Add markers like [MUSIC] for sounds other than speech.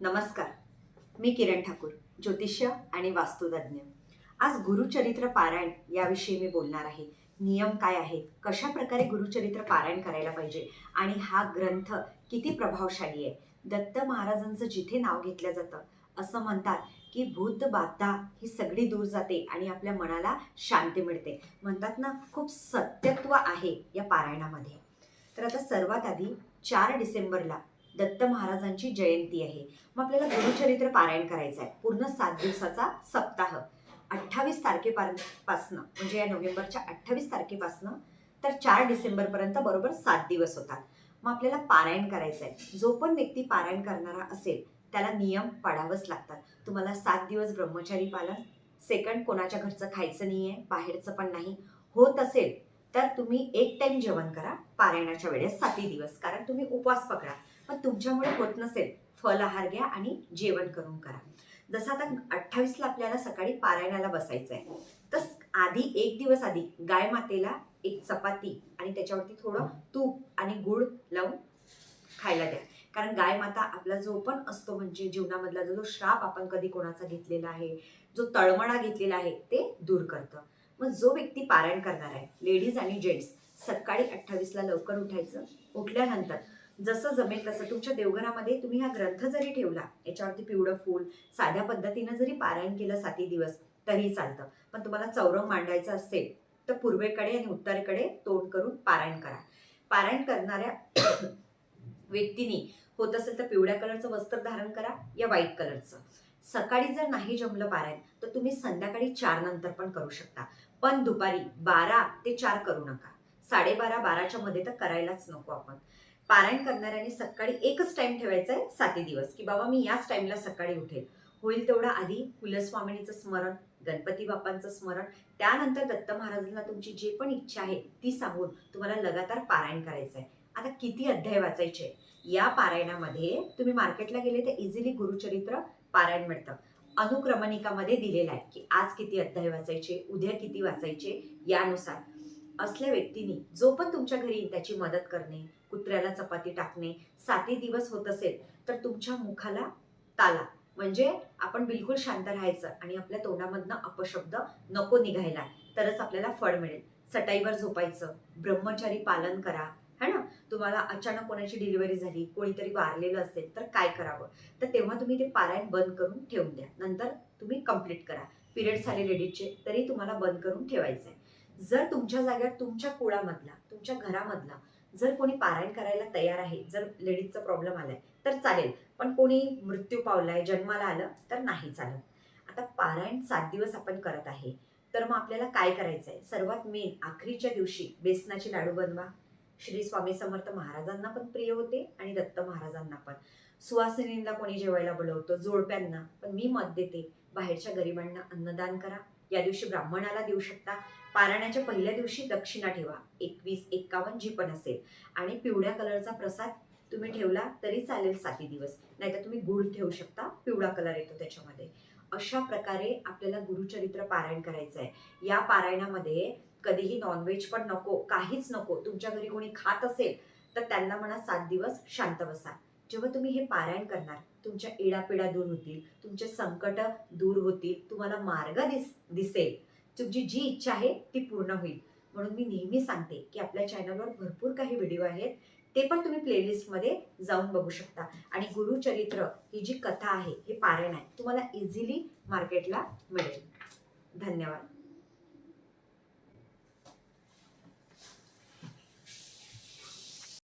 नमस्कार. मी किरण ठाकूर ज्योतिष्य आणि वास्तुतज्ञ. आज गुरुचरित्र पारायण याविषयी मी बोलणार आहे. नियम काय आहेत? कशा प्रकारे गुरुचरित्र पारायण करायला पाहिजे? आणि हा ग्रंथ किती प्रभावशाली आहे? दत्त महाराजांचं जिथे नाव घेतलं जातं असं म्हणतात की भूत बाधा ही सगळी दूर जाते आणि आपल्या मनाला शांती मिळते. म्हणतात ना खूप सत्यत्व आहे या पारायणामध्ये. तर आता सर्वात आधी चार डिसेंबरला दत्त महाराजांची जयंती आहे. मग आपल्याला गुरुचरित्र पारायण करायचं आहे. पूर्ण सात दिवसाचा सप्ताह. अठ्ठावीस तारखेपासनं म्हणजे या नोव्हेंबरच्या अठ्ठावीस तारखेपासनं तर चार डिसेंबरपर्यंत बरोबर सात दिवस होतात. मग आपल्याला पारायण करायचं आहे जो पण व्यक्ती पारायण करणारा असेल त्याला नियम पाडावंच लागतात. तुम्हाला सात दिवस ब्रह्मचारी पालन. सेकंड कोणाच्या घरचं खायचं नाही आहे बाहेरचं पण नाही. होत असेल तर तुम्ही एक टाईम जेवण करा. पारायणाच्या वेळेस साती दिवस. कारण तुम्ही उपवास पकडा. पण तुमच्यामुळे होत नसेल. फल आहार घ्या आणि जेवण करून करा. जसं आता अठ्ठावीसला आपल्याला सकाळी पारायणाला बसायचं आहे तर आधी एक दिवस आधी गाय मातेला एक चपाती आणि त्याच्यावरती थोडं तूप आणि गुळ लावून खायला द्या. कारण गाय माता आपला जो पण असतो म्हणजे जीवनामधला जो जो श्राप आपण कधी कोणाचा घेतलेला आहे जो तळमळा घेतलेला आहे ते दूर करतं. मग जो व्यक्ती पारायण करणार आहे लेडीज आणि जेंट्स सकाळी अठ्ठावीसला लवकर उठायचं उठल्यानंतर जसं जमेल तसं तुमच्या देवघरामध्ये तुम्ही हा ग्रंथ जरी ठेवला याच्यावरती पिवळं फूल साध्या पद्धतीनं जरी पारायण केलं साती दिवस तरी चालतं. पण तुम्हाला चौरंग मांडायचं असेल तर पूर्वेकडे आणि उत्तरेकडे तोंड करून पारायण करा. पारायण करणाऱ्या [COUGHS] व्यक्तीने होत असेल तर पिवळ्या कलरचं वस्त्र धारण करा या व्हाईट कलरचं. सकाळी जर नाही जमलं पारायण तर तुम्ही संध्याकाळी चार नंतर पण करू शकता. पण दुपारी बारा ते चार करू नका. साडेबारा बाराच्या मध्ये तर करायलाच नको आपण. पारायण करणाऱ्याने सकाळी एकच टाइम ठेवायचा आहे साती दिवस. की बाबा मी याच टाइमला सकाळी उठेल. होईल तेवढं आधी कुलस्वामिनीचं स्मरण गणपती बाप्पांचं स्मरण. त्यानंतर दत्त महाराजांना तुमची जे पण इच्छा आहे ती सांगून तुम्हाला लगातार पारायण करायचं आहे आता किती अध्याय वाचायचे? या पारायणामध्ये तुम्ही मार्केटला गेले तर इझिली गुरुचरित्र पारायण मिळतं. अनुक्रमणिकामध्ये दिलेलं आहे की आज किती अध्याय वाचायचे उद्या किती वाचायचे यानुसार. असल्या व्यक्तीने जो पण तुमच्या घरी त्याची मदत करणे कुत्र्याला चपाती टाकणे साती दिवस होत असेल तर तुमच्या मुखाला ताला. म्हणजे आपण बिलकुल शांत राहायचं आणि आपल्या तोंडामधनं अपशब्द नको निघायला. तरच आपल्याला फळ मिळेल. चटाईवर झोपायचं ब्रह्मचारी पालन करा. है ना? तुम्हाला अचानक कोणाची डिलिव्हरी झाली कोणीतरी वारलेलं असेल तर काय करावं? तर तेव्हा तुम्ही ते पारायण बंद करून ठेवून द्या. नंतर तुम्ही कंप्लीट करा. पिरियड्स आले लेडीजचे तरी तुम्हाला बंद करून ठेवायचं आहे जर तुमच्या जागेवर तुमच्या कुळामधला तुमच्या घरामधला जर कोणी पारायण करायला तयार आहे जर लेडीजचा प्रॉब्लेम आलाय तर चालेल. पण कोणी मृत्यू पावलाय जन्माला आलं तर नाही चालत. आता पारायण सात दिवस आपण करत आहे. तर मग आपल्याला काय करायचं आहे सर्वात मेन आखरीच्या दिवशी बेसनाचे लाडू बनवा. श्री स्वामी समर्थ महाराजांना पण प्रिय होते आणि दत्त महाराजांना पण. सुवासिनींना कोणी जेवायला बोलवतो? जोडप्यांना. पण मी मत देते बाहेरच्या गरिबांना अन्नदान करा. या दिवशी ब्राह्मणाला देऊ शकता. पारायणाच्या पहिल्या दिवशी दक्षिणा ठेवा. एकवीस एक्कावन्न जी पण असेल. आणि पिवळ्या कलरचा प्रसाद तुम्ही ठेवला तरी चालेल साती दिवस. नाहीतर तुम्ही गुळ ठेवू शकता. पिवळा कलर येतो त्याच्यामध्ये. अशा प्रकारे आपल्याला गुरुचरित्र पारायण करायचं आहे. या पारायणामध्ये कधीही नॉनव्हेज पण नको काहीच नको. तुमच्या घरी कोणी खात असेल तर त्यांना म्हणा सात दिवस शांत बसा. जेव्हा तुम्ही हे पारायण करणार तुमच्या इडापिडा दूर होतील तुमचे संकट दूर होतील तुम्हाला मार्ग दिस दिसेल. तुमची जी इच्छा आहे ती पूर्ण होईल. म्हणून मी नेहमी सांगते की आपल्या चॅनलवर भरपूर काही व्हिडिओ आहेत. ते पण तुम्ही प्लेलिस्टमध्ये जाऊन बघू शकता. आणि गुरुचरित्र ही जी कथा आहे हे पारायण आहे तुम्हाला इझिली मार्केटला मिळेल. धन्यवाद.